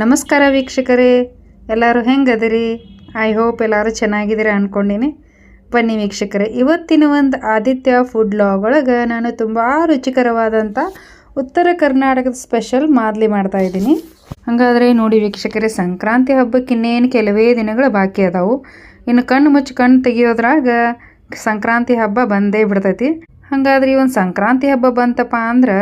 ನಮಸ್ಕಾರ ವೀಕ್ಷಕರೇ. ಎಲ್ಲರೂ ಹೆಂಗದಿರಿ? ಐ ಹೋಪ್ ಎಲ್ಲರೂ ಚೆನ್ನಾಗಿದ್ದೀರಿ ಅಂದ್ಕೊಂಡಿನಿ ಬನ್ನಿ ವೀಕ್ಷಕರೇ, ಇವತ್ತಿನ ಒಂದು ಆದಿತ್ಯ ಫುಡ್ ಲಾಗ್ ಒಳಗೆ ನಾನು ತುಂಬ ರುಚಿಕರವಾದಂಥ ಉತ್ತರ ಕರ್ನಾಟಕದ ಸ್ಪೆಷಲ್ ಮಾದಲಿ ಮಾಡ್ತಾ ಇದ್ದೀನಿ. ಹಾಗಾದರೆ ನೋಡಿ ವೀಕ್ಷಕರೇ, ಸಂಕ್ರಾಂತಿ ಹಬ್ಬಕ್ಕೆ ಇನ್ನೇನು ಕೆಲವೇ ದಿನಗಳು ಬಾಕಿ ಅದಾವು. ಇನ್ನು ಕಣ್ಣು ಮುಚ್ಚಿ ಕಣ್ಣು ತೆಗಿಯೋದ್ರಾಗ ಸಂಕ್ರಾಂತಿ ಹಬ್ಬ ಬಂದೇ ಬಿಡ್ತೈತಿ. ಹಾಗಾದ್ರೆ ಈ ಒಂದು ಸಂಕ್ರಾಂತಿ ಹಬ್ಬ ಬಂತಪ್ಪ ಅಂದ್ರೆ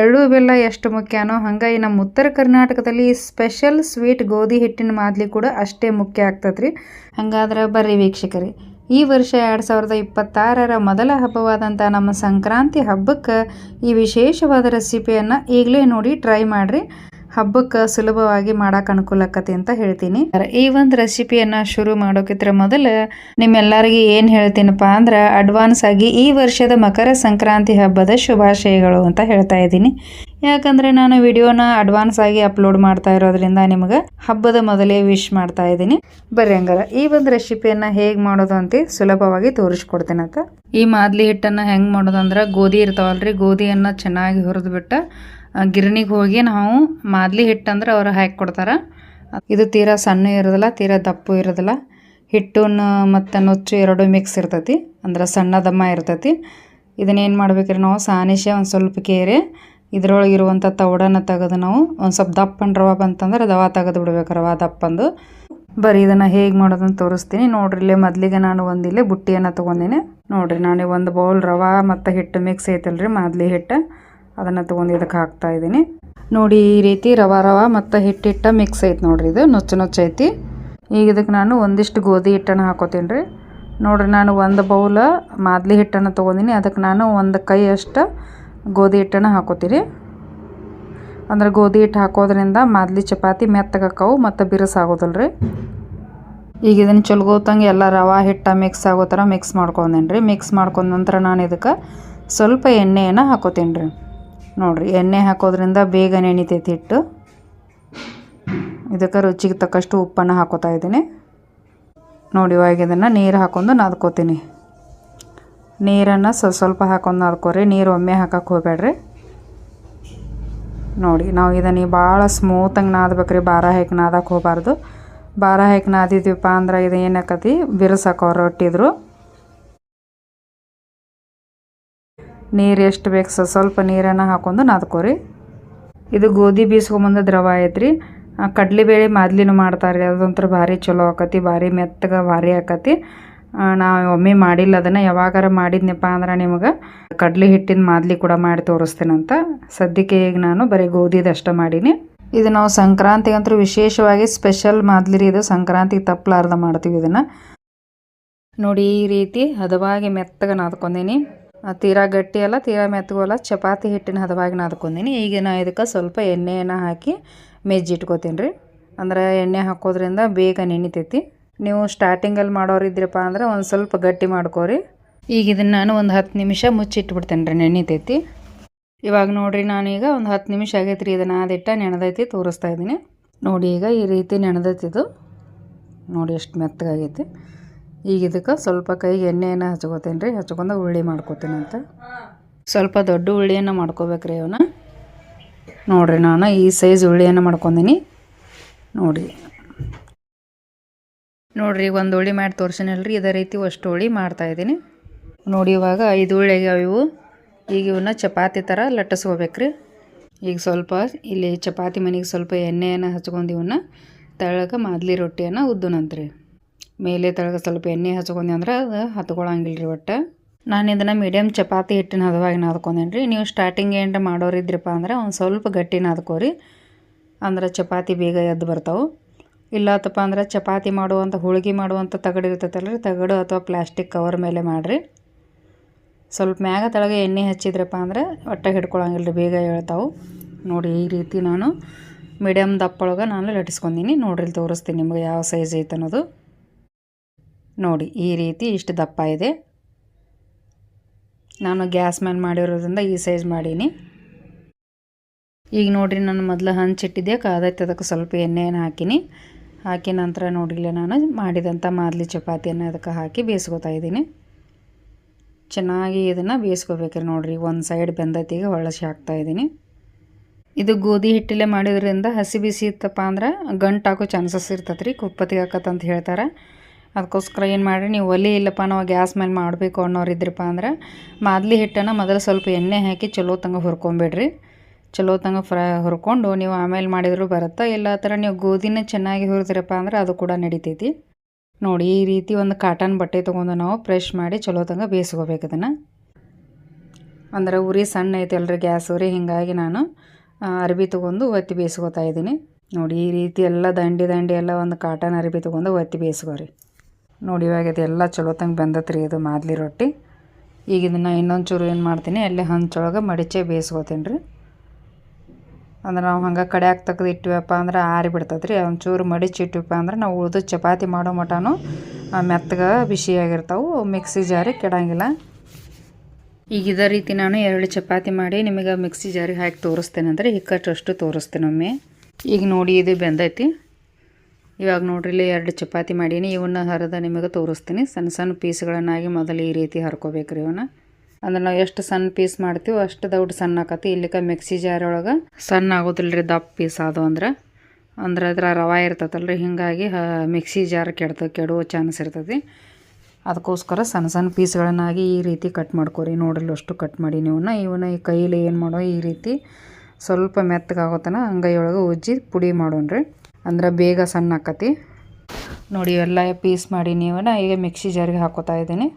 ಎಳ್ಳು ಬೆಲ್ಲ ಎಷ್ಟು ಮುಖ್ಯನೋ ಹಂಗಾಗಿ ನಮ್ಮ ಉತ್ತರ ಕರ್ನಾಟಕದಲ್ಲಿ ಸ್ಪೆಷಲ್ ಸ್ವೀಟ್ ಗೋಧಿ ಹಿಟ್ಟಿನ ಮಾದಲಿ ಕೂಡ ಅಷ್ಟೇ ಮುಖ್ಯ ಆಗ್ತದ್ರಿ. ಹಂಗಾದ್ರೆ ಬರ್ರಿ ವೀಕ್ಷಕರಿ, ಈ ವರ್ಷ ಎರಡು ಸಾವಿರದ ಇಪ್ಪತ್ತಾರರ ಮೊದಲ ಹಬ್ಬವಾದಂಥ ನಮ್ಮ ಸಂಕ್ರಾಂತಿ ಹಬ್ಬಕ್ಕೆ ಈ ವಿಶೇಷವಾದ ರೆಸಿಪಿಯನ್ನು ಈಗಲೇ ನೋಡಿ ಟ್ರೈ ಮಾಡಿರಿ. ಹಬ್ಬಕ್ಕೆ ಸುಲಭವಾಗಿ ಮಾಡಕ್ಕೆ ಅನುಕೂಲ ಆಕತಿ ಅಂತ ಹೇಳ್ತೀನಿ. ಈ ಒಂದು ರೆಸಿಪಿಯನ್ನು ಶುರು ಮಾಡೋಕಿದ್ರ ಮೊದಲು ನಿಮ್ಮೆಲ್ಲರಿಗೆ ಏನು ಹೇಳ್ತೀನಪ್ಪ ಅಂದ್ರೆ ಅಡ್ವಾನ್ಸ್ ಆಗಿ ಈ ವರ್ಷದ ಮಕರ ಸಂಕ್ರಾಂತಿ ಹಬ್ಬದ ಶುಭಾಶಯಗಳು ಅಂತ ಹೇಳ್ತಾ ಇದ್ದೀನಿ. ಯಾಕಂದರೆ ನಾನು ವಿಡಿಯೋನ ಅಡ್ವಾನ್ಸ್ ಆಗಿ ಅಪ್ಲೋಡ್ ಮಾಡ್ತಾ ಇರೋದ್ರಿಂದ ನಿಮಗೆ ಹಬ್ಬದ ಮೊದಲೇ ವಿಶ್ ಮಾಡ್ತಾ ಇದ್ದೀನಿ. ಬರ್ರಿ ಹಂಗಾರ, ಈ ಒಂದು ರೆಸಿಪಿಯನ್ನು ಹೇಗೆ ಮಾಡೋದು ಅಂತ ಸುಲಭವಾಗಿ ತೋರಿಸ್ಕೊಡ್ತೀನಿ ಅಂತ. ಈ ಮಾದಲಿ ಹಿಟ್ಟನ್ನು ಹೆಂಗೆ ಮಾಡೋದಂದ್ರೆ ಗೋಧಿ ಇರ್ತಾವಲ್ರಿ, ಗೋಧಿಯನ್ನು ಚೆನ್ನಾಗಿ ಹುರಿದ್ಬಿಟ್ಟು ಗಿರಣಿಗೆ ಹೋಗಿ ನಾವು ಮಾದಲಿ ಹಿಟ್ಟು ಅಂದ್ರೆ ಅವ್ರು ಹಾಕಿ ಕೊಡ್ತಾರೆ. ಇದು ತೀರಾ ಸಣ್ಣ ಇರೋದಿಲ್ಲ, ತೀರಾ ದಪ್ಪು ಇರೋದಿಲ್ಲ. ಹಿಟ್ಟನ್ನು ಮತ್ತು ನುಚ್ಚು ಎರಡು ಮಿಕ್ಸ್ ಇರ್ತೈತಿ, ಅಂದ್ರೆ ಸಣ್ಣ ದಮ್ಮ ಇರ್ತೈತಿ. ಇದನ್ನೇನು ಮಾಡ್ಬೇಕ್ರಿ ನಾವು, ಸಾನಿಶೆ ಒಂದು ಸ್ವಲ್ಪ ಕೇರಿ, ಇದ್ರೊಳಗೆ ಇರುವಂಥ ತೌಡನ್ನು ತೆಗೆದು ನಾವು ಒಂದು ಸ್ವಲ್ಪ ದಪ್ಪನ ರವ ಬಂತಂದ್ರೆ ದವಾ ತೆಗೆದು ಬಿಡ್ಬೇಕು ರವಾ ದಪ್ಪಂದು. ಬರೀ ಇದನ್ನು ಹೇಗೆ ಮಾಡೋದನ್ನು ತೋರಿಸ್ತೀನಿ. ನೋಡ್ರಿ, ಇಲ್ಲೇ ಮೊದಲಿಗೆ ನಾನು ಒಂದು ಇಲ್ಲೇ ಬುಟ್ಟಿಯನ್ನು ತೊಗೊಂಡಿನಿ. ನೋಡ್ರಿ, ನಾನು ಒಂದು ಬೌಲ್ ರವಾ ಮತ್ತು ಹಿಟ್ಟು ಮಿಕ್ಸ್ ಐತಲ್ರಿ ಮಾದಲಿ ಹಿಟ್ಟು. ಅದನ್ನು ತೊಗೊಂಡು ಇದಕ್ಕೆ ಹಾಕ್ತಾ ಇದ್ದೀನಿ. ನೋಡಿ ಈ ರೀತಿ ರವ ರವ ಮತ್ತು ಹಿಟ್ಟಿಟ್ಟ ಮಿಕ್ಸ್ ಐತೆ ನೋಡ್ರಿ ಇದು, ನುಚ್ಚು ನುಚ್ಚು ಐತಿ. ಈಗ ಇದಕ್ಕೆ ನಾನು ಒಂದಿಷ್ಟು ಗೋಧಿ ಹಿಟ್ಟನ್ನು ಹಾಕೋತೀನಿ ರೀ. ನೋಡ್ರಿ ನಾನು ಒಂದು ಬೌಲ ಮಾದಲಿ ಹಿಟ್ಟನ್ನು ತೊಗೊಂಡಿನಿ. ಅದಕ್ಕೆ ನಾನು ಒಂದು ಕೈ ಅಷ್ಟು ಗೋಧಿ ಹಿಟ್ಟನ್ನು ಹಾಕೋತೀರಿ. ಅಂದ್ರೆ ಗೋಧಿ ಹಿಟ್ಟು ಹಾಕೋದ್ರಿಂದ ಮಾದಲಿ ಚಪಾತಿ ಮೆತ್ತಗಾಕವು ಮತ್ತು ಬಿರುಸಾಗೋದಿಲ್ಲ ರೀ. ಈಗ ಇದನ್ನು ಚೊಲ್ಗೋತಂಗೆ ಎಲ್ಲ ರವಾ ಹಿಟ್ಟ ಮಿಕ್ಸ್ ಆಗೋ ಥರ ಮಿಕ್ಸ್ ಮಾಡ್ಕೊಂಡೇನಿ ರೀ ಮಿಕ್ಸ್ ಮಾಡ್ಕೊಂಡ ನಂತರ ನಾನು ಇದಕ್ಕೆ ಸ್ವಲ್ಪ ಎಣ್ಣೆಯನ್ನು ಹಾಕೋತೀನಿ ರೀ. ನೋಡಿರಿ, ಎಣ್ಣೆ ಹಾಕೋದ್ರಿಂದ ಬೇಗ ನೆನಿತೈತಿ ಹಿಟ್ಟು. ಇದಕ್ಕೆ ರುಚಿಗೆ ತಕ್ಕಷ್ಟು ಉಪ್ಪನ್ನು ಹಾಕೋತಾ ಇದ್ದೀನಿ. ನೋಡಿ, ಇವಾಗ ಇದನ್ನು ನೀರು ಹಾಕೊಂಡು ನಾದ್ಕೋತೀನಿ. ನೀರನ್ನು ಸ್ವಲ್ಪ ಸ್ವಲ್ಪ ಹಾಕೊಂಡು ನಾದ್ಕೋರಿ, ನೀರು ಒಮ್ಮೆ ಹಾಕಕ್ಕೆ ಹೋಗ್ಬೇಡ್ರಿ. ನೋಡಿ, ನಾವು ಇದನ್ನು ಭಾಳ ಸ್ಮೂತಾಗಿ ನಾದ್ಬೇಕ್ರಿ, ಬಾರ ಹಾಕಿ ನಾದಕ್ಕೆ ಹೋಗಬಾರ್ದು. ಬಾರ ಹಾಕಿ ನಾದಿದ್ದೀವಪ್ಪ ಅಂದ್ರೆ ಇದು ಏನಾಕತಿ? ಬಿರುಸಾಕೋ ರೊಟ್ಟಿದ್ರು ನೀರು ಎಷ್ಟು ಬೇಕು ಸ್ವಲ್ಪ ನೀರನ್ನು ಹಾಕೊಂಡು ನಾದ್ಕೋರಿ. ಇದು ಗೋಧಿ ಬೀಸ್ಕೊಂಬಂದ ದ್ರವ ಐತ್ರಿ. ಕಡಲೆಬೇಳೆ ಮಾದ್ಲಿನೂ ಮಾಡ್ತಾರೆ ರೀ ಅದೊಂಥರ ಭಾರಿ ಚಲೋ ಆಕತಿ, ಭಾರಿ ಮೆತ್ತಗೆ, ಭಾರಿ ಆಕತಿ. ನಾವು ಒಮ್ಮೆ ಮಾಡಿಲ್ಲ, ಅದನ್ನು ಯಾವಾಗಾರ ಮಾಡಿದ್ನಪ್ಪ ಅಂದ್ರೆ ನಿಮಗೆ ಕಡಲೆ ಹಿಟ್ಟಿನ ಮಾದಲಿ ಕೂಡ ಮಾಡಿ ತೋರಿಸ್ತೀನಂತ. ಸದ್ಯಕ್ಕೆ ಈಗ ನಾನು ಬರೀ ಗೋಧಿದಷ್ಟು ಮಾಡೀನಿ. ಇದು ನಾವು ಸಂಕ್ರಾಂತಿಗೆ ಅಂತೂ ವಿಶೇಷವಾಗಿ ಸ್ಪೆಷಲ್ ಮಾದಲಿ ರೀ ಇದು ಸಂಕ್ರಾಂತಿಗೆ ತಪ್ಪಲಾರ್ದ ಮಾಡ್ತೀವಿ ಇದನ್ನು. ನೋಡಿ ಈ ರೀತಿ ಹದವಾಗಿ ಮೆತ್ತಗೆ ನಾದ್ಕೊಂಡೀನಿ. ತೀರಾ ಗಟ್ಟಿ ಅಲ್ಲ, ತೀರಾ ಮೆತ್ತಗೋಲ್ಲ ಚಪಾತಿ ಹಿಟ್ಟಿನ ಹದವಾಗಿ ನಾದ್ಕೊಂಡೀನಿ ಈಗ ನಾ ಇದಕ್ಕೆ ಸ್ವಲ್ಪ ಎಣ್ಣೆಯನ್ನು ಹಾಕಿ ಮೆಜ್ಜಿಟ್ಕೋತೀನಿ ರೀ. ಅಂದ್ರೆ ಎಣ್ಣೆ ಹಾಕೋದ್ರಿಂದ ಬೇಗ ನೆನಿತೈತಿ. ನೀವು ಸ್ಟಾರ್ಟಿಂಗಲ್ಲಿ ಮಾಡೋರು ಇದ್ರಪ್ಪ ಅಂದ್ರೆ ಒಂದು ಸ್ವಲ್ಪ ಗಟ್ಟಿ ಮಾಡ್ಕೋರಿ. ಈಗ ಇದನ್ನು ನಾನು ಒಂದು ಹತ್ತು ನಿಮಿಷ ಮುಚ್ಚಿಟ್ಬಿಡ್ತೇನೆ ರೀ, ನೆನಿತೈತಿ. ಇವಾಗ ನೋಡಿರಿ ನಾನೀಗ ಒಂದು ಹತ್ತು ನಿಮಿಷ ಆಗೈತೆ ರೀ ಇದನ್ನು ಆದಿಟ್ಟ ನೆನೆದೈತಿ ತೋರಿಸ್ತಾ ಇದ್ದೀನಿ. ನೋಡಿ ಈಗ ಈ ರೀತಿ ನೆನೆದೈತಿ ಇದು. ನೋಡಿ ಎಷ್ಟು ಮೆತ್ತಗಾಗೈತಿ. ಈಗ ಇದಕ್ಕೆ ಸ್ವಲ್ಪ ಕೈಗೆ ಎಣ್ಣೆಯನ್ನು ಹಚ್ಕೋತೀನಿ ರೀ ಹಚ್ಕೊಂಡು ಉಳ್ಳಿ ಅಂತ. ಸ್ವಲ್ಪ ದೊಡ್ಡ ಉಳ್ಳಿಯನ್ನು ಮಾಡ್ಕೋಬೇಕ್ರಿ ಅವನ್ನ ನೋಡಿರಿ ನಾನು ಈ ಸೈಜ್ ಉಳ್ಳಿಯನ್ನು ಮಾಡ್ಕೊಂಡೀನಿ ನೋಡಿ. ನೋಡಿರಿ ಒಂದು ಉಳ್ಳಿ ಮಾಡಿ ತೋರಿಸಿನಲ್ರಿ. ಇದೇ ರೀತಿ ಅಷ್ಟು ಉಳ್ಳಿ ಮಾಡ್ತಾಯಿದ್ದೀನಿ ನೋಡಿ ಇವಾಗ ಐದು ಉಳ್ಳಿ ಇವು ಈಗ ಇವನ್ನ ಚಪಾತಿ ಥರ ಲಟ್ಟಿಸ್ಕೋಬೇಕ್ರಿ. ಈಗ ಸ್ವಲ್ಪ ಇಲ್ಲಿ ಚಪಾತಿ ಮನೆಗೆ ಸ್ವಲ್ಪ ಎಣ್ಣೆಯನ್ನು ಹಚ್ಕೊಂಡು ಇವನ್ನ ತೆಳ್ಳಗೆ ಮಾದಲಿ ರೊಟ್ಟಿಯನ್ನು ಉದ್ದುನಂತ್ರಿ. ಮೇಲೆ ತಳಗ ಸ್ವಲ್ಪ ಎಣ್ಣೆ ಹಚ್ಕೊಂಡೆ ಅಂದ್ರೆ ಅದು ಹತ್ಕೊಳ್ಳೋಂಗಿಲ್ಲ ರೀ ಒಟ್ಟು. ನಾನು ಇದನ್ನು ಮೀಡಿಯಮ್ ಚಪಾತಿ ಹಿಟ್ಟಿನ ಹದವಾಗಿ ನಾದ್ಕೊಂಡೇನಿ ರೀ ನೀವು ಸ್ಟಾರ್ಟಿಂಗ್ ಏನರ ಮಾಡೋರಿದ್ರಪ್ಪ ಅಂದ್ರೆ ಒಂದು ಸ್ವಲ್ಪ ಗಟ್ಟಿ ನಾದ್ಕೋರಿ. ಅಂದ್ರೆ ಚಪಾತಿ ಬೇಗ ಎದ್ದು ಬರ್ತಾವೆ. ಇಲ್ಲತ್ತಪ್ಪ ಅಂದ್ರೆ ಚಪಾತಿ ಮಾಡುವಂಥ ಹೋಳ್ಗೆ ಮಾಡುವಂಥ ತಗಡು ಇರ್ತೈತಲ್ಲ ರೀ ತಗಡು ಅಥವಾ ಪ್ಲಾಸ್ಟಿಕ್ ಕವರ್ ಮೇಲೆ ಮಾಡಿರಿ. ಸ್ವಲ್ಪ ಮ್ಯಾಗ ತಳಗೆ ಎಣ್ಣೆ ಹಚ್ಚಿದ್ರಪ್ಪ ಅಂದ್ರೆ ಒಟ್ಟೆ ಹಿಡ್ಕೊಳಂಗಿಲ್ಲ ರೀ ಬೇಗ ಹೇಳ್ತಾವೆ ನೋಡಿ ಈ ರೀತಿ ನಾನು ಮೀಡಿಯಮ್ ದಪ್ಪೊಳಗೆ ನಾನು ಲಟ್ಟಿಸ್ಕೊಂಡೀನಿ. ನೋಡ್ರಿ ತೋರಿಸ್ತೀನಿ ನಿಮ್ಗೆ ಯಾವ ಸೈಜ್ ಐತೆ ಅನ್ನೋದು ನೋಡಿ, ಈ ರೀತಿ ಇಷ್ಟು ದಪ್ಪ ಇದೆ. ನಾನು ಗ್ಯಾಸ್ ಮೇಲೆ ಮಾಡಿರೋದ್ರಿಂದ ಈ ಸೈಜ್ ಮಾಡೀನಿ. ಈಗ ನೋಡಿರಿ ನಾನು ಮೊದಲು ಹಂಚಿಟ್ಟಿದ್ದೆ ಕಾದೈತೆ ಅದಕ್ಕೆ ಸ್ವಲ್ಪ ಎಣ್ಣೆಯನ್ನು ಹಾಕಿನಿ. ಹಾಕಿ ನಂತರ ನೋಡಿಲ್ಲ ನಾನು ಮಾಡಿದಂಥ ಮಾದಲಿ ಚಪಾತಿಯನ್ನು ಅದಕ್ಕೆ ಹಾಕಿ ಬೇಯಿಸ್ಕೊತಾ ಇದ್ದೀನಿ. ಚೆನ್ನಾಗಿ ಇದನ್ನು ಬೇಯಿಸ್ಕೋಬೇಕ್ರಿ ನೋಡಿರಿ. ಒಂದು ಸೈಡ್ ಬೆಂದೈತಿಗೆ ಹೊಳಸಿ ಹಾಕ್ತಾಯಿದ್ದೀನಿ ಇದು ಗೋಧಿ ಹಿಟ್ಟಲ್ಲೇ ಮಾಡಿದ್ರಿಂದ ಹಸಿ ಬಿಸಿ ಇತ್ತಪ್ಪ ಅಂದ್ರೆ ಗಂಟಾಕೋ ಚಾನ್ಸಸ್ ಇರ್ತೈತೆ ರೀ ಕುಪ್ಪತ್ತಿಗೆ ಹಾಕತ್ತಂತ ಹೇಳ್ತಾರೆ. ಅದಕ್ಕೋಸ್ಕರ ಏನು ಮಾಡಿರಿ, ನೀವು ಒಲೆ ಇಲ್ಲಪ್ಪ, ನಾವು ಗ್ಯಾಸ್ ಮೇಲೆ ಮಾಡಬೇಕು ಅನ್ನೋರು ಇದ್ರಪ್ಪ ಅಂದ್ರೆ, ಮಾದಲಿ ಹಿಟ್ಟನ್ನು ಮೊದಲು ಸ್ವಲ್ಪ ಎಣ್ಣೆ ಹಾಕಿ ಚಲೋ ತಂಗ ಹುರ್ಕೊಂಬಿಡ್ರಿ. ಚಲೋ ತಂಗ ಫ್ರೈ, ಹುರ್ಕೊಂಡು ನೀವು ಆಮೇಲೆ ಮಾಡಿದರೂ ಬರುತ್ತೆ, ಇಲ್ಲ ಥರ ನೀವು ಗೋಧಿನ ಚೆನ್ನಾಗಿ ಹುರಿದ್ರಪ್ಪ ಅಂದ್ರೆ ಅದು ಕೂಡ ನಡಿತೈತಿ. ನೋಡಿ, ಈ ರೀತಿ ಒಂದು ಕಾಟನ್ ಬಟ್ಟೆ ತೊಗೊಂಡು ನಾವು ಫ್ರೆಶ್ ಮಾಡಿ ಚಲೋ ತಂಗ ಬೇಯಿಸ್ಕೋಬೇಕು ಅದನ್ನು ಅಂದ್ರೆ ಉರಿ ಸಣ್ಣ ಐತೆ ಅಲ್ರಿ ಗ್ಯಾಸ್ ಉರಿ, ಹೀಗಾಗಿ ನಾನು ಅರ್ಬಿ ತೊಗೊಂಡು ಒತ್ತಿ ಬೇಯಿಸ್ಕೋತಾ ಇದ್ದೀನಿ. ನೋಡಿ, ಈ ರೀತಿ ಎಲ್ಲ ದಂಡಿ ದಂಡಿ ಎಲ್ಲ ಒಂದು ಕಾಟನ್ ಅರ್ಬಿ ತೊಗೊಂಡು ಒತ್ತಿ ಬೇಯಿಸ್ಕೋರಿ. ನೋಡಿ, ಇವಾಗ ಇದೆಲ್ಲ ಚಲೋತಂಗೆ ಬಂದತ್ರಿ ಇದು ಮಾದಲಿ ರೊಟ್ಟಿ. ಈಗ ಇದನ್ನು ಇನ್ನೊಂದು ಚೂರು ಏನು ಮಾಡ್ತೀನಿ, ಅಲ್ಲಿ ಹಂಚೊಳಗೆ ಮಡಿಚೆ ಬೇಯಿಸ್ಕೋತೀನಿ ರೀ ಅಂದ್ರೆ ನಾವು ಹಂಗೆ ಕಡ್ಯಾಕ್ ತೆಗೆದು ಇಟ್ಟಿವಪ್ಪ ಅಂದ್ರೆ ಆರಿ ರೀ ಒಂಚೂರು ಮಡಿಚಿ ಇಟ್ಟಿವಪ್ಪ ಅಂದ್ರೆ ನಾವು ಉಳ್ದು ಚಪಾತಿ ಮಾಡೋ ಮಟನು ಮೆತ್ತಗೆ ಬಿಸಿಯಾಗಿರ್ತಾವೆ ಮಿಕ್ಸಿ ಜಾರಿ ಕೆಡಂಗಿಲ್ಲ. ಈಗ ಇದೇ ರೀತಿ ನಾನು ಎರಡು ಚಪಾತಿ ಮಾಡಿ ನಿಮಗೆ ಮಿಕ್ಸಿ ಜಾರಿ ಹಾಕಿ ತೋರಿಸ್ತೇನೆ ಅಂದರೆ ಹಿಕ್ಕಟ್ಟಷ್ಟು ತೋರಿಸ್ತೇನೆ ಒಮ್ಮೆ. ಈಗ ನೋಡಿ ಇದು ಬೆಂದೈತಿ. ಇವಾಗ ನೋಡ್ರಿ ಇಲ್ಲಿ ಎರಡು ಚಪಾತಿ ಮಾಡೀನಿ. ಇವನ್ನ ಹರಿದ ನಿಮಗೆ ತೋರಿಸ್ತೀನಿ. ಸಣ್ಣ ಸಣ್ಣ ಪೀಸ್ಗಳನ್ನಾಗಿ ಮೊದಲು ಈ ರೀತಿ ಹರ್ಕೋಬೇಕು ರೀ ಇವನ್ನ. ಅಂದ್ರೆ ನಾವು ಎಷ್ಟು ಸಣ್ಣ ಪೀಸ್ ಮಾಡ್ತೀವೋ ಅಷ್ಟು ದೊಡ್ಡ ಸಣ್ಣ ಆಕತಿ. ಇಲ್ಲಿಕ ಮಿಕ್ಸಿ ಜಾರ್ ಒಳಗೆ ಸಣ್ಣ ಆಗೋದಿಲ್ಲ ರೀ ದಪ್ಪ ಪೀಸ್ ಅದು ಅಂದ್ರೆ. ಅಂದ್ರೆ ಅದ್ರ ರವೆ ಇರ್ತೈತಲ್ಲ ರೀ ಹೀಗಾಗಿ ಮಿಕ್ಸಿ ಜಾರ್ ಕೆಡ್ತ, ಕೆಡುವ ಚಾನ್ಸ್ ಇರ್ತೈತಿ. ಅದಕ್ಕೋಸ್ಕರ ಸಣ್ಣ ಸಣ್ಣ ಪೀಸ್ಗಳನ್ನಾಗಿ ಈ ರೀತಿ ಕಟ್ ಮಾಡ್ಕೋರಿ. ನೋಡಲು ಅಷ್ಟು ಕಟ್ ಮಾಡಿ ನೀವನ್ನ ಇವನ್ನ ಈ ಕೈಯಲ್ಲಿ ಏನು ಮಾಡೋ ಈ ರೀತಿ ಸ್ವಲ್ಪ ಮೆತ್ತಗಾಗೋತನ ಅಂಗೈಯೊಳಗೆ ಉಜ್ಜಿ ಪುಡಿ ಮಾಡೋಣ್ರಿ. ಅಂದ್ರೆ ಬೇಗ ಸಣ್ಣ ಆಕತಿ. ನೋಡಿ ಎಲ್ಲ ಪೀಸ್ ಮಾಡಿ ನೀವನ್ನ ಈಗ ಮಿಕ್ಸಿ ಜಾರಿಗೆ ಹಾಕೋತಾ ಇದ್ದೀನಿ.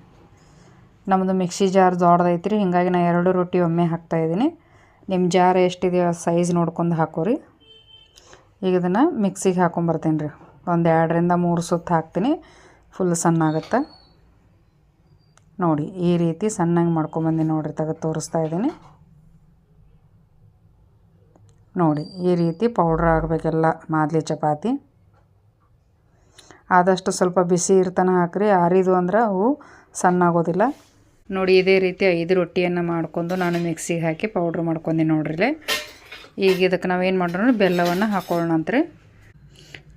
ನಮ್ಮದು ಮಿಕ್ಸಿ ಜಾರ್ ದೊಡ್ಡದೈತ್ರಿ ಹಿಂಗಾಗಿ ನಾನು ಎರಡು ರೊಟ್ಟಿ ಒಮ್ಮೆ ಹಾಕ್ತಾ ಇದ್ದೀನಿ. ನಿಮ್ಮ ಜಾರ್ ಎಷ್ಟಿದೆಯೋ ಸೈಜ್ ನೋಡ್ಕೊಂಡು ಹಾಕೋರಿ. ಈಗ ಇದನ್ನು ಮಿಕ್ಸಿಗೆ ಹಾಕೊಂಬರ್ತೀನಿ ರೀ. ಒಂದು ಎರಡರಿಂದ ಮೂರು ಸುತ್ತ ಹಾಕ್ತೀನಿ ಫುಲ್ ಸಣ್ಣ ಆಗುತ್ತೆ. ನೋಡಿ ಈ ರೀತಿ ಸಣ್ಣಗೆ ಮಾಡ್ಕೊಂಬಂದು ನೋಡ್ರಿ, ತೆಗೆದು ತೋರಿಸ್ತಾ ಇದ್ದೀನಿ. ನೋಡಿ, ಈ ರೀತಿ ಪೌಡ್ರ್ ಆಗಬೇಕೆಲ್ಲ, ಮಾದಲಿ ಚಪಾತಿ. ಆದಷ್ಟು ಸ್ವಲ್ಪ ಬಿಸಿ ಇರ್ತನ ಹಾಕ್ರಿ. ಆರಿದು ಅಂದ್ರೆ ಅವು ಸಣ್ಣ ಆಗೋದಿಲ್ಲ ನೋಡಿ, ಇದೇ ರೀತಿ ಐದು ರೊಟ್ಟಿಯನ್ನು ಮಾಡ್ಕೊಂಡು ನಾನು ಮಿಕ್ಸಿಗೆ ಹಾಕಿ ಪೌಡ್ರ್ ಮಾಡ್ಕೊಂಡಿ ನೋಡ್ರಿ ಈಗ ಇದಕ್ಕೆ ನಾವೇನು ಮಾಡೋಣ ಬೆಲ್ಲವನ್ನು ಹಾಕೊಳ್ಳೋಣ ಅಂತ್ರಿ.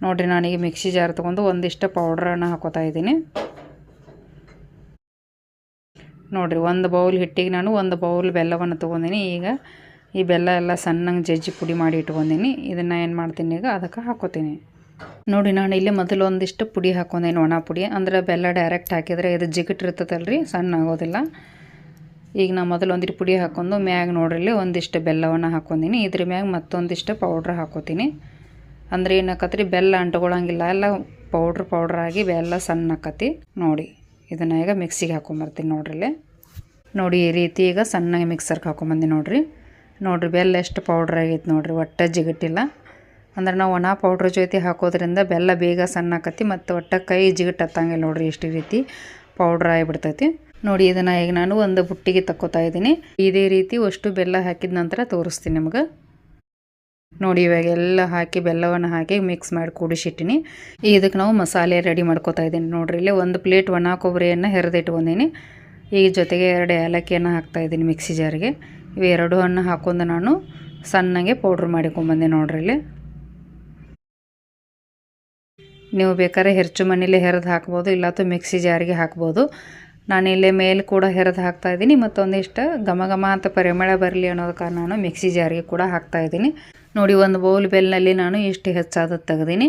ನೋಡಿರಿ, ನಾನೀಗ ಮಿಕ್ಸಿ ಜಾರ್ ತೊಗೊಂಡು ಒಂದಿಷ್ಟು ಪೌಡ್ರನ್ನು ಹಾಕೋತಾ ಇದ್ದೀನಿ. ನೋಡಿರಿ, ಒಂದು ಬೌಲ್ ಹಿಟ್ಟಿಗೆ ನಾನು ಒಂದು ಬೌಲ್ ಬೆಲ್ಲವನ್ನು ತೊಗೊಂಡಿನಿ. ಈಗ ಈ ಬೆಲ್ಲ ಎಲ್ಲ ಸಣ್ಣಗೆ ಜಜ್ಜಿ ಪುಡಿ ಮಾಡಿ ಇಟ್ಕೊಂಡೀನಿ. ಇದನ್ನು ಏನು ಮಾಡ್ತೀನಿ ಈಗ ಅದಕ್ಕೆ ಹಾಕೋತೀನಿ. ನೋಡಿ, ನಾನು ಇಲ್ಲಿ ಮೊದಲು ಒಂದಿಷ್ಟು ಪುಡಿ ಹಾಕೊಂಡೇನು, ಒಣ ಪುಡಿ. ಅಂದ್ರೆ ಬೆಲ್ಲ ಡೈರೆಕ್ಟ್ ಹಾಕಿದರೆ ಇದು ಜಿಗಿಟ್ ಇರ್ತದಲ್ರಿ, ಸಣ್ಣ ಆಗೋದಿಲ್ಲ. ಈಗ ನಾ ಮೊದಲು ಒಂದಿಟ್ಟು ಪುಡಿ ಹಾಕೊಂಡು ಮ್ಯಾಗ ನೋಡ್ರಲ್ಲಿ ಒಂದಿಷ್ಟು ಬೆಲ್ಲವನ್ನು ಹಾಕೊಂಡೀನಿ. ಇದ್ರ ಮ್ಯಾಗ ಮತ್ತೊಂದಿಷ್ಟು ಪೌಡ್ರ್ ಹಾಕೋತೀನಿ. ಅಂದ್ರೆ ಏನಾಕತ್ರಿ, ಬೆಲ್ಲ ಅಂಟ್ಕೊಳಂಗಿಲ್ಲ, ಎಲ್ಲ ಪೌಡ್ರ್ ಪೌಡ್ರ್ ಆಗಿ ಬೆಲ್ಲ ಸಣ್ಣ ಆಕತಿ. ನೋಡಿ, ಇದನ್ನು ಈಗ ಮಿಕ್ಸಿಗೆ ಹಾಕೊಂಬರ್ತೀನಿ ನೋಡ್ರಿ ನೋಡಿ, ಈ ರೀತಿ ಈಗ ಸಣ್ಣಗೆ ಮಿಕ್ಸರ್ಗೆ ಹಾಕೊಂಬಂದಿ ನೋಡ್ರಿ. ನೋಡ್ರಿ ಬೆಲ್ಲ ಎಷ್ಟು ಪೌಡ್ರ್ ಆಗೈತೆ ನೋಡ್ರಿ, ಒಟ್ಟ ಜಿಗಟಿಲ್ಲ. ಅಂದ್ರೆ ನಾವು ಒಣ ಪೌಡ್ರ್ ಜೊತೆ ಹಾಕೋದ್ರಿಂದ ಬೆಲ್ಲ ಬೇಗ ಸಣ್ಣ ಆಕತಿ ಮತ್ತು ಒಟ್ಟ ಕೈ ಜಿಗಟ್ ಹತ್ತಂಗಿಲ್ಲ ನೋಡಿರಿ ಇಷ್ಟು ರೀತಿ ಪೌಡ್ರ್ ಆಗಿಬಿಡ್ತೈತಿ. ನೋಡಿ ಇದನ್ನು ಈಗ ನಾನು ಒಂದು ಬುಟ್ಟಿಗೆ ತಕ್ಕೋತಾ ಇದ್ದೀನಿ. ಇದೇ ರೀತಿ ಅಷ್ಟು ಬೆಲ್ಲ ಹಾಕಿದ ನಂತರ ತೋರಿಸ್ತೀನಿ ನಿಮ್ಗೆ. ನೋಡಿ ಇವಾಗ ಎಲ್ಲ ಹಾಕಿ ಬೆಲ್ಲವನ್ನು ಹಾಕಿ ಮಿಕ್ಸ್ ಮಾಡಿ ಕೂಡಿಸಿಟ್ಟಿನಿ. ಇದಕ್ಕೆ ನಾವು ಮಸಾಲೆ ರೆಡಿ ಮಾಡ್ಕೋತಾ ಇದ್ದೀನಿ. ನೋಡ್ರಿ ಇಲ್ಲಿ ಒಂದು ಪ್ಲೇಟ್ ಒಣ ಕೊಬ್ಬರಿಯನ್ನು ಹೆರೆದಿಟ್ಕೊಂಡೀನಿ ಈ ಜೊತೆಗೆ ಎರಡು ಏಲಕ್ಕಿಯನ್ನು ಹಾಕ್ತಾ ಇದ್ದೀನಿ ಮಿಕ್ಸಿ ಜಾರಿಗೆ ಇವೆರಡು ಹಣ್ಣು ಹಾಕೊಂಡು ನಾನು ಸಣ್ಣಗೆ ಪೌಡ್ರ್ ಮಾಡಿಕೊಂಬಂದೆ ನೋಡ್ರಿ ಇಲ್ಲಿ. ನೀವು ಬೇಕಾದ್ರೆ ಹೆರ್ಚು ಮನೇಲಿ ಹೆರೆದು ಹಾಕ್ಬೋದು ಇಲ್ಲ ಅಥವಾ ಮಿಕ್ಸಿ ಜಾರಿಗೆ ಹಾಕ್ಬೋದು. ನಾನು ಇಲ್ಲೇ ಮೇಲೆ ಕೂಡ ಹೆರೆದು ಹಾಕ್ತಾ ಇದ್ದೀನಿ, ಮತ್ತೊಂದಿಷ್ಟು ಘಮ ಘಮ ಅಂತ ಪರಿಮಳ ಬರಲಿ ಅನ್ನೋದಕ್ಕೆ ನಾನು ಮಿಕ್ಸಿ ಜಾರಿಗೆ ಕೂಡ ಹಾಕ್ತಾ ಇದ್ದೀನಿ. ನೋಡಿ, ಒಂದು ಬೌಲ್ ಬೆಲ್ಲಿನಲ್ಲಿ ನಾನು ಇಷ್ಟು ಹೆಚ್ಚಾದದ್ದು ತೆಗ್ದೀನಿ.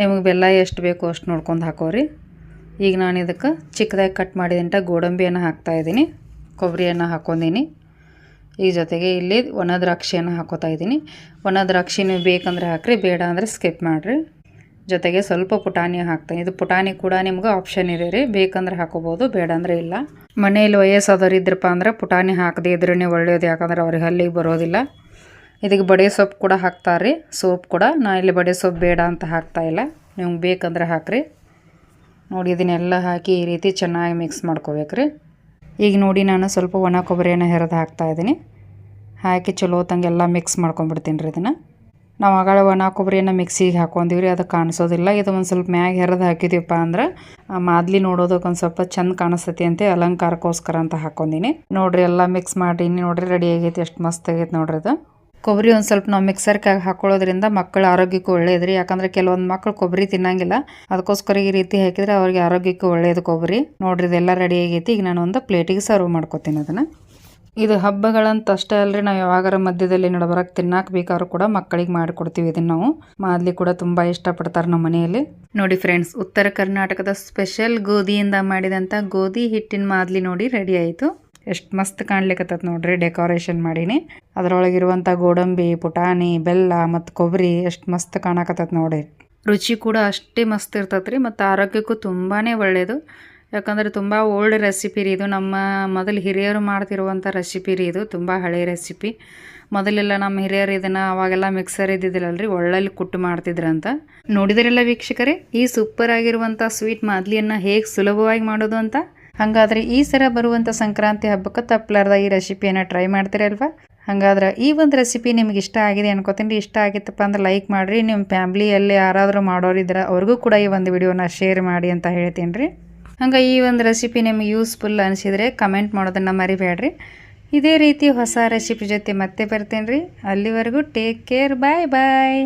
ನಿಮಗೆ ಬೆಲ್ಲ ಎಷ್ಟು ಬೇಕೋ ಅಷ್ಟು ನೋಡ್ಕೊಂಡು ಹಾಕೋರಿ. ಈಗ ನಾನು ಇದಕ್ಕೆ ಚಿಕ್ಕದಾಗಿ ಕಟ್ ಮಾಡಿದಂಥ ಗೋಡಂಬಿಯನ್ನು ಹಾಕ್ತಾ ಇದ್ದೀನಿ. ಕೊಬ್ಬರಿಯನ್ನು ಹಾಕ್ಕೊಂಡೀನಿ ಈ ಜೊತೆಗೆ ಇಲ್ಲಿ ಒಣ ದ್ರಾಕ್ಷಿಯನ್ನು ಹಾಕೋತಾ ಇದ್ದೀನಿ. ಒಣ ನೀವು ಬೇಕಂದ್ರೆ ಹಾಕ್ರಿ, ಬೇಡ ಅಂದರೆ ಸ್ಕಿಪ್ ಮಾಡಿರಿ. ಜೊತೆಗೆ ಸ್ವಲ್ಪ ಪುಟಾಣಿ ಹಾಕ್ತೀನಿ ಇದು ಪುಟಾಣಿ ಕೂಡ ನಿಮ್ಗೆ ಆಪ್ಷನ್ ಇದೆ ರೀ. ಬೇಕಂದ್ರೆ ಹಾಕೋಬೋದು, ಬೇಡ ಅಂದರೆ ಇಲ್ಲ. ಮನೆಯಲ್ಲಿ ವಯಸ್ಸಾದವ್ರು ಇದ್ರಪ್ಪ ಅಂದ್ರೆ ಪುಟಾಣಿ ಹಾಕದೇ ಇದ್ರೇ ಒಳ್ಳೆಯದು ಯಾಕಂದ್ರೆ ಅವ್ರಿಗೆ ಹಲ್ಲಿಗೆ ಬರೋದಿಲ್ಲ. ಇದಕ್ಕೆ ಬಡೆ ಸೊಪ್ಪು ಕೂಡ ಹಾಕ್ತಾರೆ ಸೋಪ್ ಕೂಡ. ನಾ ಇಲ್ಲಿ ಬಡೆ ಸೊಪ್ಪು ಬೇಡ ಅಂತ ಹಾಕ್ತಾ ಇಲ್ಲ. ನಿಮ್ಗೆ ಬೇಕಂದ್ರೆ ಹಾಕ್ರಿ. ನೋಡಿ, ಇದನ್ನೆಲ್ಲ ಹಾಕಿ ಈ ರೀತಿ ಚೆನ್ನಾಗಿ ಮಿಕ್ಸ್ ಮಾಡ್ಕೋಬೇಕ್ರಿ. ಈಗ ನೋಡಿ ನಾನು ಸ್ವಲ್ಪ ಒಣ ಕೊಬ್ಬರಿಯನ್ನು ಹೆರೆದು ಹಾಕ್ತಾ ಇದ್ದೀನಿ. ಹಾಕಿ ಚಲೋ ತಂಗೆಲ್ಲ ಮಿಕ್ಸ್ ಮಾಡ್ಕೊಂಡ್ಬಿಡ್ತೀನಿ ರೀ ಇದನ್ನು. ನಾವು ಆಗಳ ಒಣ ಕೊಬ್ಬರಿಯನ್ನು ಮಿಕ್ಸಿಗೆ ಹಾಕೊಂಡೀವಿ ರೀ ಅದು ಕಾಣಿಸೋದಿಲ್ಲ. ಇದು ಒಂದು ಸ್ವಲ್ಪ ಮ್ಯಾಗ ಹೆರೆದು ಹಾಕಿದೀವಪ್ಪ ಅಂದ್ರೆ, ಆ ಮಾದಲಿ ನೋಡೋದಕ್ಕೆ ಒಂದು ಸ್ವಲ್ಪ ಚಂದ ಕಾಣಿಸ್ತೈತಿ ಅಂತ ಅಲಂಕಾರಕ್ಕೋಸ್ಕರ ಅಂತ ಹಾಕೊಂಡೀನಿ ನೋಡಿರಿ ಎಲ್ಲ ಮಿಕ್ಸ್ ಮಾಡಿ ನೋಡಿರಿ ರೆಡಿ ಆಗೈತಿ, ಎಷ್ಟು ಮಸ್ತ್ ಆಗೈತೆ ನೋಡಿರಿ ಇದು. ಕೊಬ್ಬರಿ ಒಂದು ಸ್ವಲ್ಪ ನಾವು ಮಿಕ್ಸರ್ಗೆ ಹಾಕೊಳ್ಳೋದ್ರಿಂದ ಮಕ್ಕಳ ಆರೋಗ್ಯಕ್ಕೂ ಒಳ್ಳೇದು ರೀ. ಯಾಕಂದ್ರೆ ಕೆಲವೊಂದು ಮಕ್ಕಳು ಕೊಬ್ಬರಿ ತಿನ್ನಂಗಿಲ್ಲ. ಅದಕ್ಕೋಸ್ಕರ ಈ ರೀತಿ ಹಾಕಿದ್ರೆ ಅವ್ರಿಗೆ ಆರೋಗ್ಯಕ್ಕೂ ಒಳ್ಳೇದು ಕೊಬ್ಬರಿ. ನೋಡ್ರಿ ಇದೆಲ್ಲ ರೆಡಿ ಆಗೈತಿ. ಈಗ ನಾನು ಒಂದು ಪ್ಲೇಟಿಗೆ ಸರ್ವ್ ಮಾಡ್ಕೊತೀನಿ ಅದನ್ನು. ಇದು ಹಬ್ಬಗಳಂತ ಅಷ್ಟೇ ಅಲ್ರಿ. ನಾವು ಯಾವಾಗಾರ ಮಧ್ಯದಲ್ಲಿ ನಡಬರಕ್ ತಿನ್ನಕ್ಕೆ ಬೇಕಾದ್ರೂ ಕೂಡ ಮಕ್ಕಳಿಗೆ ಮಾಡಿಕೊಡ್ತೀವಿ ಇದನ್ನು ನಾವು. ಮಾದ್ಲಿ ಕೂಡ ತುಂಬ ಇಷ್ಟಪಡ್ತಾರೆ ನಮ್ಮ ಮನೆಯಲ್ಲಿ. ನೋಡಿ ಫ್ರೆಂಡ್ಸ್ ಉತ್ತರ ಕರ್ನಾಟಕದ ಸ್ಪೆಷಲ್ ಗೋಧಿಯಿಂದ ಮಾಡಿದಂಥ ಗೋಧಿ ಹಿಟ್ಟಿನ ಮಾದ್ಲಿ ನೋಡಿ ರೆಡಿ ಆಯಿತು. ಎಷ್ಟು ಮಸ್ತ್ ಕಾಣ್ಲಿಕ್ಕತ್ತದ ನೋಡ್ರಿ ಡೆಕೋರೇಷನ್ ಮಾಡೀನಿ. ಅದರೊಳಗಿರುವಂಥ ಗೋಡಂಬಿ, ಪುಟಾಣಿ, ಬೆಲ್ಲ ಮತ್ತು ಕೊಬ್ಬರಿ ಎಷ್ಟು ಮಸ್ತ್ ಕಾಣಕತ್ತದ ನೋಡಿ ರುಚಿ ಕೂಡ ಅಷ್ಟೇ ಮಸ್ತ್ ಇರ್ತೈತ್ರಿ ಮತ್ತು ಆರೋಗ್ಯಕ್ಕೂ ತುಂಬಾ ಒಳ್ಳೆಯದು ಯಾಕಂದರೆ ತುಂಬ ಓಲ್ಡ್ ರೆಸಿಪಿ ರೀ ಇದು. ನಮ್ಮ ಮೊದಲು ಹಿರಿಯರು ಮಾಡ್ತಿರುವಂಥ ರೆಸಿಪಿ ರೀ ಇದು. ತುಂಬ ಹಳೆಯ ರೆಸಿಪಿ ಮೊದಲೆಲ್ಲ ನಮ್ಮ ಹಿರಿಯರು ಇದನ್ನು ಅವಾಗೆಲ್ಲ ಮಿಕ್ಸರ್ ಇದ್ದಿದ್ದಿಲ್ಲಲ್ರಿ. ಒಳ್ಳಲ್ಲಿ ಕುಟ್ಟು ಮಾಡ್ತಿದ್ರಂತ. ನೋಡಿದರೆಲ್ಲ ವೀಕ್ಷಕರೇ, ಈ ಸೂಪರ್ ಆಗಿರುವಂಥ ಸ್ವೀಟ್ ಮಾದ್ಲಿಯನ್ನು ಹೇಗೆ ಸುಲಭವಾಗಿ ಮಾಡೋದು ಅಂತ? ಹಾಗಾದ್ರೆ ಈ ಸರ ಬರುವಂಥ ಸಂಕ್ರಾಂತಿ ಹಬ್ಬಕ್ಕೆ ತಪ್ಪಲಾರ್ದ ಈ ರೆಸಿಪಿಯನ್ನು ಟ್ರೈ ಮಾಡ್ತೀರಲ್ವಾ? ಹಾಗಾದ್ರೆ ಈ ಒಂದು ರೆಸಿಪಿ ನಿಮ್ಗೆ ಇಷ್ಟ ಆಗಿದೆ ಅನ್ಕೋತೀನಿ. ಇಷ್ಟ ಆಗಿತ್ತಪ್ಪ ಅಂದ್ರೆ ಲೈಕ್ ಮಾಡಿರಿ. ನಿಮ್ಮ ಫ್ಯಾಮ್ಲಿಯಲ್ಲಿ ಯಾರಾದರೂ ಮಾಡೋರಿದ್ರೆ ಅವ್ರಿಗೂ ಕೂಡ ಈ ಒಂದು ವಿಡಿಯೋನ ಶೇರ್ ಮಾಡಿ ಅಂತ ಹೇಳ್ತೀನಿ ರೀ. ಹಂಗೆ ಈ ಒಂದು ರೆಸಿಪಿ ನಿಮ್ಗೆ ಯೂಸ್ಫುಲ್ ಅನಿಸಿದರೆ ಕಮೆಂಟ್ ಮಾಡೋದನ್ನು ಮರಿಬೇಡ್ರಿ ಇದೇ ರೀತಿ ಹೊಸ ರೆಸಿಪಿ ಜೊತೆ ಮತ್ತೆ ಬರ್ತೇನೆ ರೀ. ಅಲ್ಲಿವರೆಗೂ ಟೇಕ್ ಕೇರ್ ಬಾಯ್ ಬಾಯ್